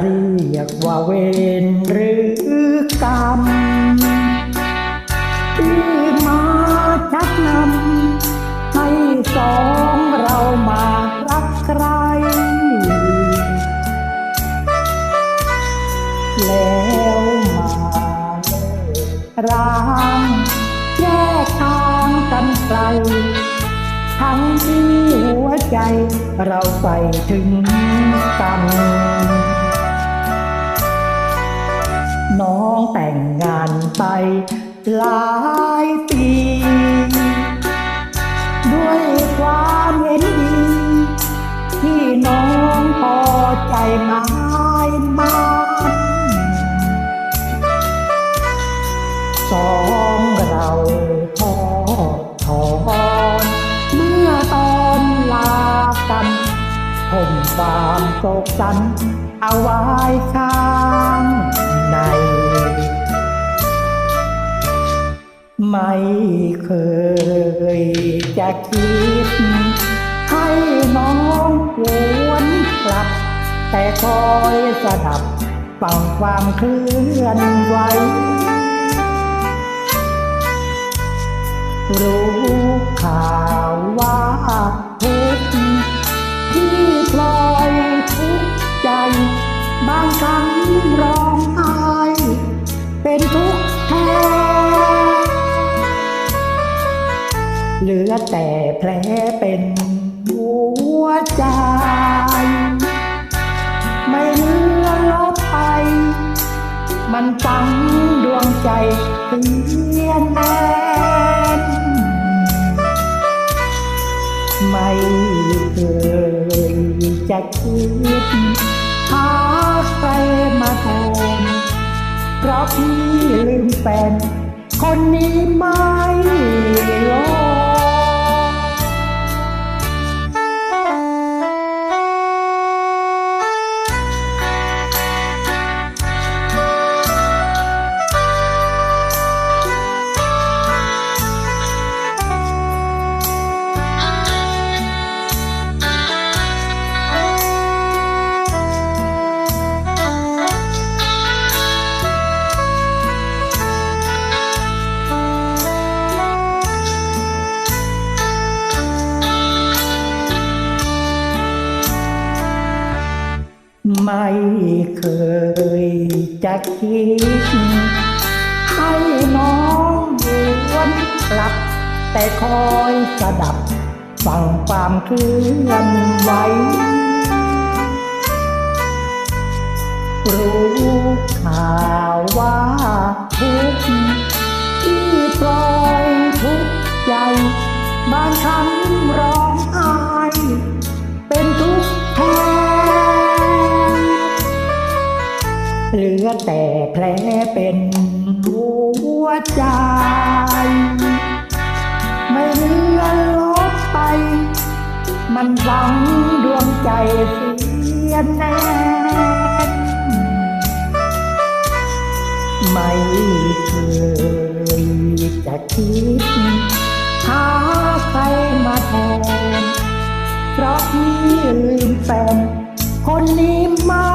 เรียกว่าเวรหรือกรรมที่มาชักนำให้สองเรามารักใคร แล้วมาเลิกร้างแยกทางกันไกล ทั้งที่หัวใจเราไปถึงกัน แต่งงานไปหลายปี ด้วยความเห็นดี ที่น้องพอใจหมายมันสองเรา ผมความโศกสัน เอาไว้ข้างใน ไม่เคยจะคิด ให้น้องหวนกลับ แต่คอยสดับฟังความเคลื่อนไหวรู้ข่าว สั่งร้องไห้เป็นทุกข์แท้เหลือแต่แผลเป็นหัวใจ ไม่เหลือลบไป มันฝังดวงใจเสียแน่นไม่เคยจะคิดหา ใครมาโทมเพราะพี่ลืมแฟนคนนี้ไม่ลง ไม่เคยจะคิดให้น้องวนกลับ แต่คอยสดับ ฟังความเคลื่อนไหวรู้ข่าวว่าทุกที่ปล่อยทุกใจบางครั้ง แต่แผลเป็นหัวใจ ไม่เลือนลบไป มันฝังดวงใจเสียแน่ไม่เคยจะคิดหาใครมาแทน เพราะพี่ลืมแฟนคนนี้ไม่